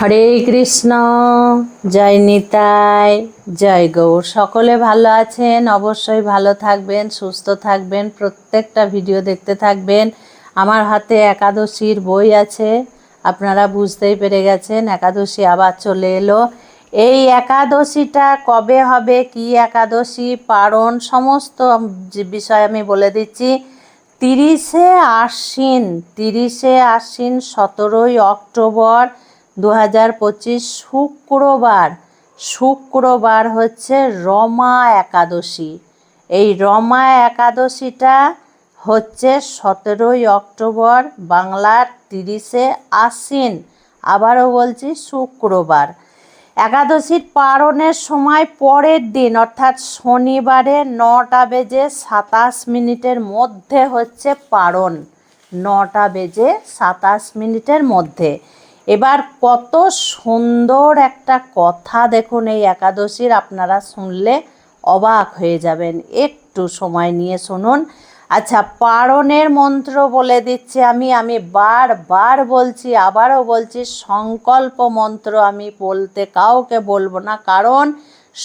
হরে কৃষ্ণ। জয় নিতাই, জয় গৌর। সকলে ভালো আছেন? অবশ্যই ভালো থাকবেন, সুস্থ থাকবেন, প্রত্যেকটা ভিডিও দেখতে থাকবেন। আমার হাতে একাদশীর বই আছে, আপনারা বুঝতেই পেরে গেছেন, একাদশী আবার চলে এলো। এই একাদশীটা কবে হবে, কি একাদশী, পারণ, সমস্ত বিষয় আমি বলে দিচ্ছি, তিরিশে আশ্বিন তিরিশে আশ্বিন সতেরোই অক্টোবর দু হাজার পঁচিশ শুক্রবার শুক্রবার হচ্ছে রমা একাদশী। এই রমা একাদশীটা হচ্ছে সতেরোই অক্টোবর বাংলার তিরিশে আশ্বিন, আবারও বলছি শুক্রবার। একাদশীর পারণের সময় পরের দিন, অর্থাৎ শনিবারে নটা বেজে সাতাশ মিনিটের মধ্যে হচ্ছে পারণ নটা বেজে সাতাশ মিনিটের মধ্যে। এবার কত সুন্দর একটা কথা দেখুন এই একাদশীর, আপনারা শুনলে অবাক হয়ে যাবেন। একটু সময় নিয়ে শুনুন। আচ্ছা পারণের মন্ত্র বলে দিচ্ছি আমি আমি বারবার বলছি, আবারও বলছি, সংকল্প মন্ত্র আমি বলতে কাউকে বলব না, কারণ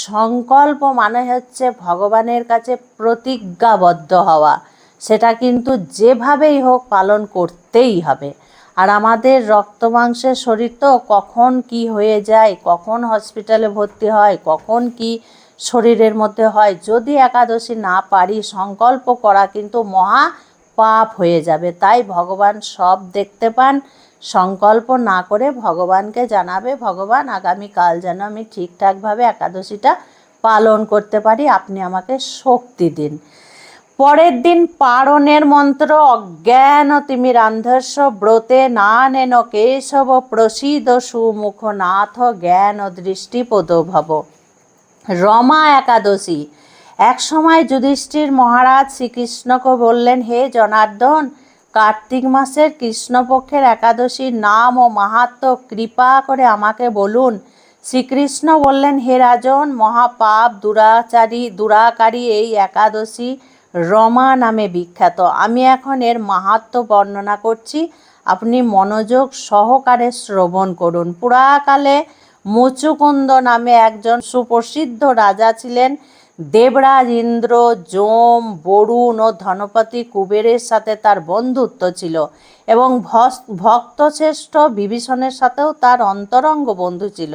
সংকল্প মানে হচ্ছে ভগবানের কাছে প্রতিজ্ঞাবদ্ধ হওয়া। সেটা কিন্তু যেভাবেই হোক পালন করতেই হবে। আর আমাদের রক্ত মাংসের শরীর তো কখন কি হয়ে যায়, কখন হসপিটালে ভর্তি হয়, কখন কি শরীরের মধ্যে হয়, যদি একাদশী না পারি, সংকল্প করা কিন্তু মহা পাপ হয়ে যাবে। তাই ভগবান সব দেখতে পান, সংকল্প না করে ভগবানকে জানাবে, ভগবান, আগামীকাল যেন আমি ঠিকঠাকভাবে একাদশীটা পালন করতে পারি, আপনি আমাকে শক্তি দিন। পরের দিন পারণের মন্ত্র, অজ্ঞান তিমিরান্ধস্য ব্রতে না নেন কেশব প্রসিদ সুমুখ নাথ জ্ঞান দৃষ্টিপদ ভব রমা একাদশী। এক সময় যুধিষ্ঠির মহারাজ শ্রীকৃষ্ণকে বললেন, হে জনার্দন, কার্তিক মাসের কৃষ্ণপক্ষের একাদশীর নাম ও মাহাত্ম কৃপা করে আমাকে বলুন। শ্রীকৃষ্ণ বললেন, হে রাজন, মহাপাপ, দুরাচারী, দুরাকারী এই একাদশী রমা নামে বিখ্যাত। আমি এখন এর মাহাত্ম বর্ণনা করছি। আপনি মনোযোগ সহকারে শ্রবণ করুন। পুরাকালে মুচুকুন্দ নামে একজন সুপ্রসিদ্ধ রাজা ছিলেন। দেবরাজ ইন্দ্র, যম, বরুণ ও ধনপতি কুবেরের সাথে তার বন্ধুত্ব ছিল এবং ভক্তশ্রেষ্ঠ বিভীষণের সাথেও তার অন্তরঙ্গ বন্ধু ছিল।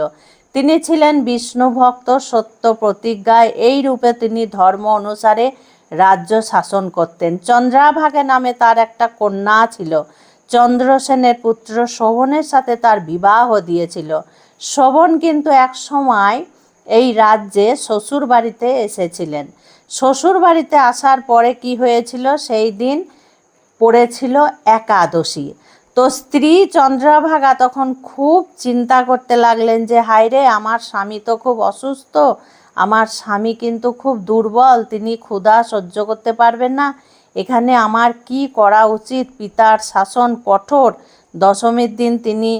তিনি ছিলেন বিষ্ণু ভক্ত সত্য প্রতিজ্ঞায়। এই রূপে তিনি ধর্ম অনুসারে রাজ্য শাসন করতেন। চন্দ্রাভাগে নামে তার একটা কন্যা ছিল। চন্দ্রসেনের পুত্র শোভনের সাথে তার বিবাহ দিয়েছিল। শোভন কিন্তু এক সময় এই রাজ্যে শ্বশুর বাড়িতে এসেছিলেন। শ্বশুর বাড়িতে আসার পরে কি হয়েছিল? সেই দিন পড়েছিল একাদশী। তো স্ত্রী চন্দ্রভাগা তখন খুব চিন্তা করতে লাগলেন যে, হায়রে, আমার স্বামী তো খুব অসুস্থ। আমার স্বামী কিন্তু খুব দুর্বল, তিনি ক্ষুধা সহ্য করতে পারবেন না। এখানে আমার কি করা উচিত? পিতার শাসন কঠোর। দশমীর দিন তিনি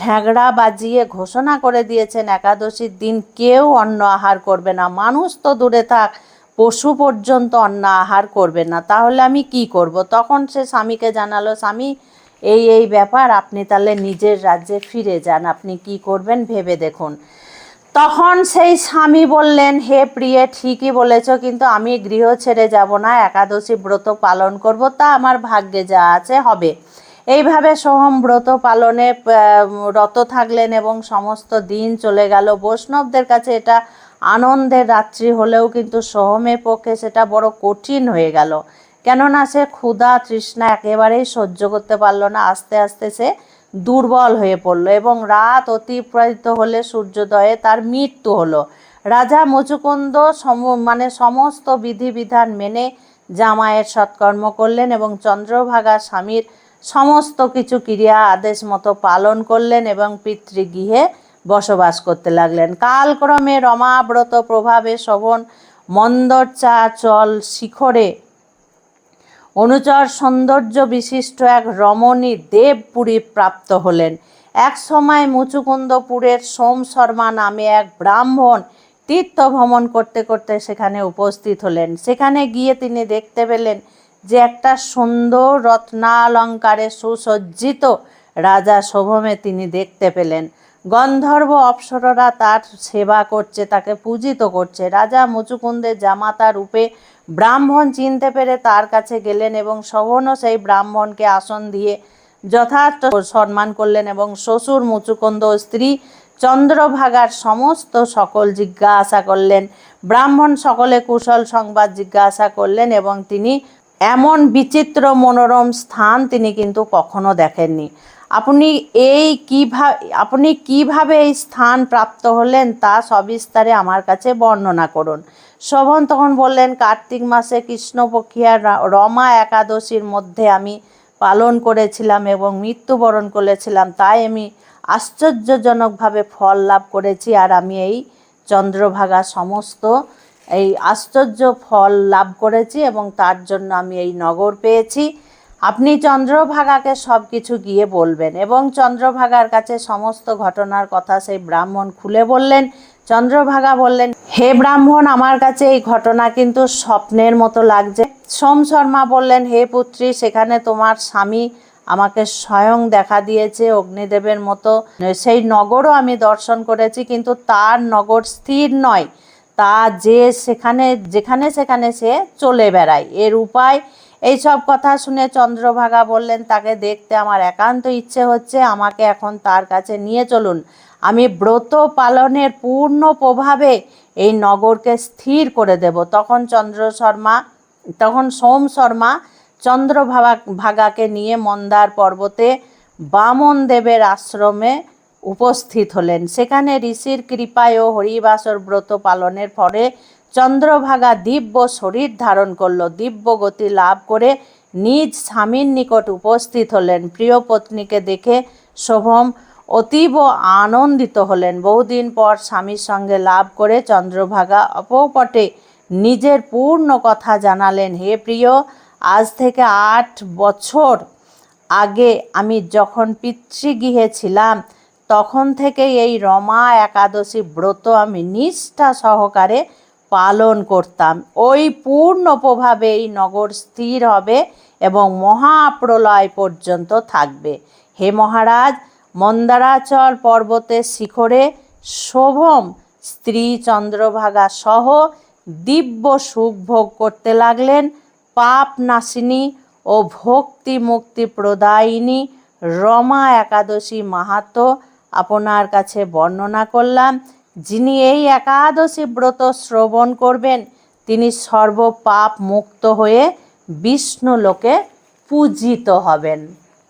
ঢ্যাংড়া বাজিয়ে ঘোষণা করে দিয়েছেন, একাদশীর দিন কেউ অন্ন আহার করবে না। মানুষ তো দূরে থাক, পশু পর্যন্ত অন্ন আহার করবে না। তাহলে আমি কি করব? তখন সে স্বামীকে জানালো, স্বামী, এই এই ব্যাপার, আপনি তাহলে নিজের রাজ্যে ফিরে যান। আপনি কি করবেন ভেবে দেখুন। তখন সেই স্বামী বললেন, হে প্রিয়ে, ঠিকই বলেছ, কিন্তু আমি গৃহ ছেড়ে যাব না, একাদশী ব্রত পালন করব, তা আমার ভাগ্যে যা আছে, হবে। এইভাবে সোহম ব্রত পালনে রত থাকলেন এবং সমস্ত দিন চলে গেল। বৈষ্ণবদের কাছে এটা আনন্দের রাত্রি হলেও কিন্তু সোহমের পক্ষে সেটা বড় কঠিন হয়ে গেল। কেননা সে ক্ষুধা তৃষ্ণা একেবারেই সহ্য করতে পারল না, আস্তে আস্তে সে দুর্বল হয়ে পড়ল এবং রাত অতিবাহিত হলে সূর্যোদয়ে তার মৃত্যু হলো। রাজা মুচুকুন্দ সম মানে সমস্ত বিধিবিধান মেনে জামায়ের সৎকর্ম করলেন এবং চন্দ্রভাগা স্বামীর সমস্ত কিছু ক্রিয়া আদেশ মতো পালন করলেন এবং পিতৃগৃহে বসবাস করতে লাগলেন। কালক্রমে রমাব্রত প্রভাবে শোভন মন্দরচা চল শিখরে অনুচর সৌন্দর্য বিশিষ্ট এক রমণী দেবপুরী প্রাপ্ত হলেন। এক সময় মুচুকুন্দপুরের সোম শর্মা নামে এক ব্রাহ্মণ তীর্থ ভ্রমণ করতে করতে সেখানে উপস্থিত হলেন। সেখানে গিয়ে তিনি দেখতে পেলেন যে একটা সুন্দর রত্নালঙ্কারে সুসজ্জিত রাজা শোভমে তিনি দেখতে পেলেন। গন্ধর্ব অপ্সররা তার সেবা করছে, তাকে পূজিত করছে। রাজা মুচুকুন্দের জামাতা রূপে ব্রাহ্মণ চিনতে পেরে তার কাছে গেলেন এবং শোভনও সেই ব্রাহ্মণকে আসন দিয়ে যথার্থ সম্মান করলেন এবং শ্বশুর মুচুকুন্দ স্ত্রী চন্দ্রভাগার সমস্ত সকল জিজ্ঞাসা করলেন। ব্রাহ্মণ সকলে কুশল সংবাদ জিজ্ঞাসা করলেন এবং তিনি এমন বিচিত্র মনোরম স্থান তিনি কিন্তু কখনো দেখেননি। আপনি এই কীভাবে আপনি কীভাবে এই স্থান প্রাপ্ত হলেন তা সবিস্তারে আমার কাছে বর্ণনা করুন। শোভন তখন বললেন, কার্তিক মাসে কৃষ্ণপক্ষিয়া রমা একাদশীর মধ্যে আমি পালন করেছিলাম এবং মৃত্যুবরণ করেছিলাম। তাই আমি আশ্চর্যজনকভাবে ফল লাভ করেছি আর আমি এই চন্দ্রভাগা সমস্ত এই আশ্চর্য ফল লাভ করেছি এবং তার জন্য আমি এই নগর পেয়েছি। আপনি চন্দ্রভাগাকে সব কিছু গিয়ে বলবেন এবং চন্দ্রভাগার কাছে সমস্ত ঘটনার কথা সেই ব্রাহ্মণ খুলে বললেন। চন্দ্রভাগা বললেন, হে ব্রাহ্মণ, আমার কাছে এই ঘটনা কিন্তু স্বপ্নের মতো লাগছে। সোম শর্মা বললেন, হে পুত্রী, সেখানে তোমার স্বামী আমাকে স্বয়ং দেখা দিয়েছে অগ্নিদেবের মতো। সেই নগরও আমি দর্শন করেছি, কিন্তু তার নগর স্থির নয়। তা যে সেখানে, যেখানে সেখানে সে চলে বেড়ায়। এর উপায় এই সব কথা শুনে চন্দ্রভাগা বললেন, তাকে দেখতে আমার একান্ত ইচ্ছে হচ্ছে, আমাকে এখন তার কাছে নিয়ে চলুন। আমি ব্রত পালনের পূর্ণ প্রভাবে এই নগরকে স্থির করে দেব। তখন চন্দ্র শর্মা, তখন সোম শর্মা চন্দ্রভাগা ভাগাকে নিয়ে মন্দার পর্বতে বামন দেবের আশ্রমে উপস্থিত হলেন। সেখানে ঋষির কৃপায় ও হরিবাসর ব্রত পালনের ফলে চন্দ্রভাগা দিব্য শরীর ধারণ করল। দিব্য গতি লাভ করে নিজ স্বামীর নিকট উপস্থিত হলেন। প্রিয় পত্নীকে দেখে শোভম অতীব আনন্দিত হলেন। বহুদিন পর স্বামীর সঙ্গে লাভ করে চন্দ্রভাগা অপপটে নিজের পূর্ণ কথা জানালেন, হে প্রিয়, আজ থেকে আট বছর আগে আমি যখন পিতৃগৃহে ছিলাম, তখন থেকে এই রমা একাদশী ব্রত আমি নিষ্ঠা সহকারে পালন করতাম। ওই পূর্ণ প্রভাবে এই নগর স্থির হবে এবং মহাপ্রলয় পর্যন্ত থাকবে। হে মহারাজ, মন্দারাচল পর্বতের শিখরে শোভম, স্ত্রী চন্দ্রভাগা সহ দিব্য সুখ ভোগ করতে লাগলেন পাপ নাশিনী ও ভক্তি মুক্তি প্রদায়িনী রমা একাদশী মাহাত্ম আপনার কাছে বর্ণনা করলাম যিনি এই একাদশী ব্রত শ্রবণ করবেন, তিনি সর্বপাপ মুক্ত হয়ে বিষ্ণু লোকে পূজিত হবেন।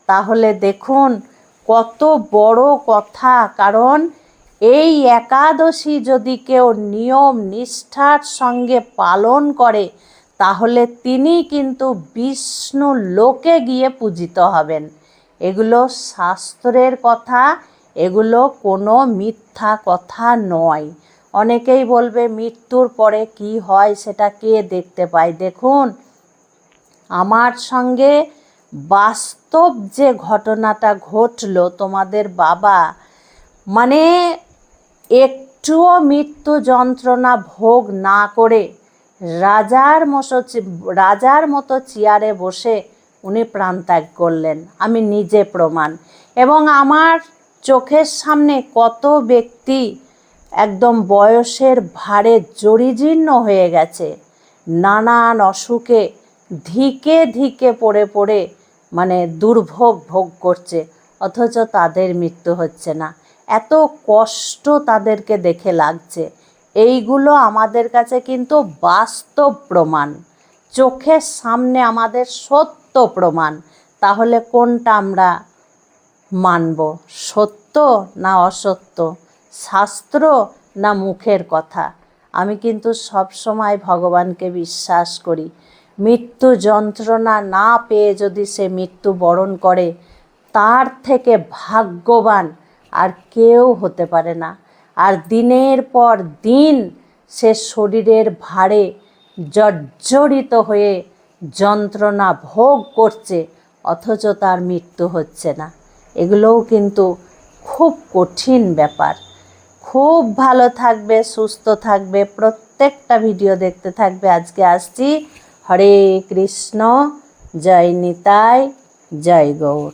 তাহলে দেখুন কত বড় কথা, কারণ এই একাদশী যদি কেউ নিয়ম নিষ্ঠার সঙ্গে পালন করে, তাহলে তিনি কিন্তু বিষ্ণু লোকে গিয়ে পূজিত হবেন। এগুলো শাস্ত্রের কথা এগুলো কোনো মিথ্যা কথা নয়। অনেকেই বলবে, মৃত্যুর পরে কি হয় সেটা কে দেখতে পায়? দেখুন, আমার সঙ্গে বাস্তব যে ঘটনাটা ঘটলো, তোমাদের বাবা মানে একটুও মৃত্যু যন্ত্রণা ভোগ না করে রাজার মতো রাজার মতো চেয়ারে বসে উনি প্রাণত্যাগ করলেন। আমি নিজে প্রমাণ। এবং আমার চোখের সামনে কত ব্যক্তি একদম বয়সের ভারে জরিজীর্ণ হয়ে গেছে, নানান অসুখে ধিকে ধিকে পড়ে পড়ে মানে দুর্ভোগ ভোগ করছে, অথচ তাদের মৃত্যু হচ্ছে না। এত কষ্ট তাদেরকে দেখে লাগছে। এইগুলো আমাদের কাছে কিন্তু বাস্তব প্রমাণ। চোখের সামনে আমাদের সত্য প্রমাণ। তাহলে কোনটা আমরা মানব, সত্য না অসত্য? শাস্ত্র না মুখের কথা? আমি কিন্তু সব সময় ভগবানকে বিশ্বাস করি। মৃত্যু যন্ত্রণা না পেয়ে যদি সে মৃত্যু বরণ করে, তার থেকে ভাগ্যবান আর কেউ হতে পারে না। আর দিনের পর দিন সে শরীরের ভারে জর্জরিত হয়ে যন্ত্রণা ভোগ করছে, অথচ তার মৃত্যু হচ্ছে না। এগুলোও কিন্তু খুব কঠিন ব্যাপার। খুব ভালো থাকবে, সুস্থ থাকবে, প্রত্যেকটা ভিডিও দেখতে থাকবে। আজকে আসছি হরে কৃষ্ণ, জয় নিতাই, জয় গৌর।